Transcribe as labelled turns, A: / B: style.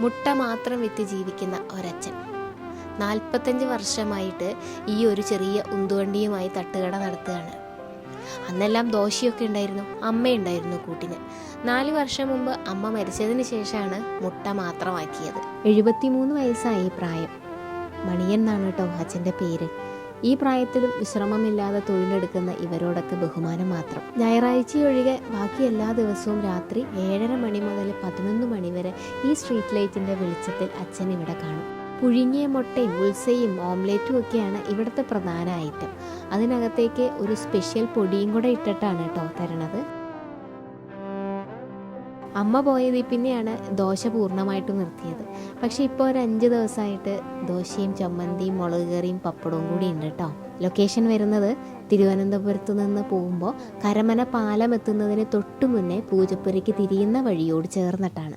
A: മുട്ട മാത്രം വിറ്റ് ജീവിക്കുന്ന ഒരച്ഛൻ. നാൽപ്പത്തഞ്ച് വർഷമായിട്ട് ഈ ഒരു ചെറിയ ഉന്തുവണ്ടിയുമായി തട്ടുകട നടത്തുകയാണ്. അന്നെല്ലാം ദോശയൊക്കെ ഉണ്ടായിരുന്നു അമ്മയുണ്ടായിരുന്നു കൂട്ടിന്. നാല് വർഷം മുമ്പ് അമ്മ മരിച്ചതിന് ശേഷമാണ് മുട്ട മാത്രമാക്കിയത് എഴുപത്തിമൂന്ന് വയസ്സായി പ്രായം. മണിയൻ എന്നാണ് കേട്ടോ അച്ഛന്റെ പേര്. ഈ പ്രായത്തിലും വിശ്രമമില്ലാതെ തൊഴിലെടുക്കുന്ന ഇവരോടൊക്കെ ബഹുമാനം മാത്രം. ഞായറാഴ്ചയൊഴികെ ബാക്കി എല്ലാ ദിവസവും രാത്രി ഏഴര മണി മുതൽ പതിനൊന്ന് മണി വരെ ഈ സ്ട്രീറ്റ് ലൈറ്റിന്റെ വെളിച്ചത്തിൽ അച്ഛൻ ഇവിടെ കാണും. പുഴുങ്ങിയ മുട്ടയും ഉൽസയും ഓംലേറ്റും ഒക്കെയാണ് ഇവിടുത്തെ പ്രധാന ഐറ്റം. അതിനകത്തേക്ക് ഒരു സ്പെഷ്യൽ പൊടിയും കൂടെ ഇട്ടിട്ടാണ് കേട്ടോ തരണത്. അമ്മ പോയതിൽ പിന്നെയാണ് ദോശ പൂർണമായിട്ടും നിർത്തിയത്. പക്ഷെ ഇപ്പോൾ ഒരു അഞ്ച് ദിവസമായിട്ട് ദോശയും ചമ്മന്തിയും മുളക് കറിയും പപ്പടവും കൂടി ഉണ്ട് കേട്ടോ. ലൊക്കേഷൻ വരുന്നത് തിരുവനന്തപുരത്തു നിന്ന് പോകുമ്പോൾ കരമന പാലം എത്തുന്നതിന് തൊട്ടു മുന്നേ പൂജപ്പുരയ്ക്ക് തിരിയുന്ന വഴിയോട് ചേർന്നിട്ടാണ്.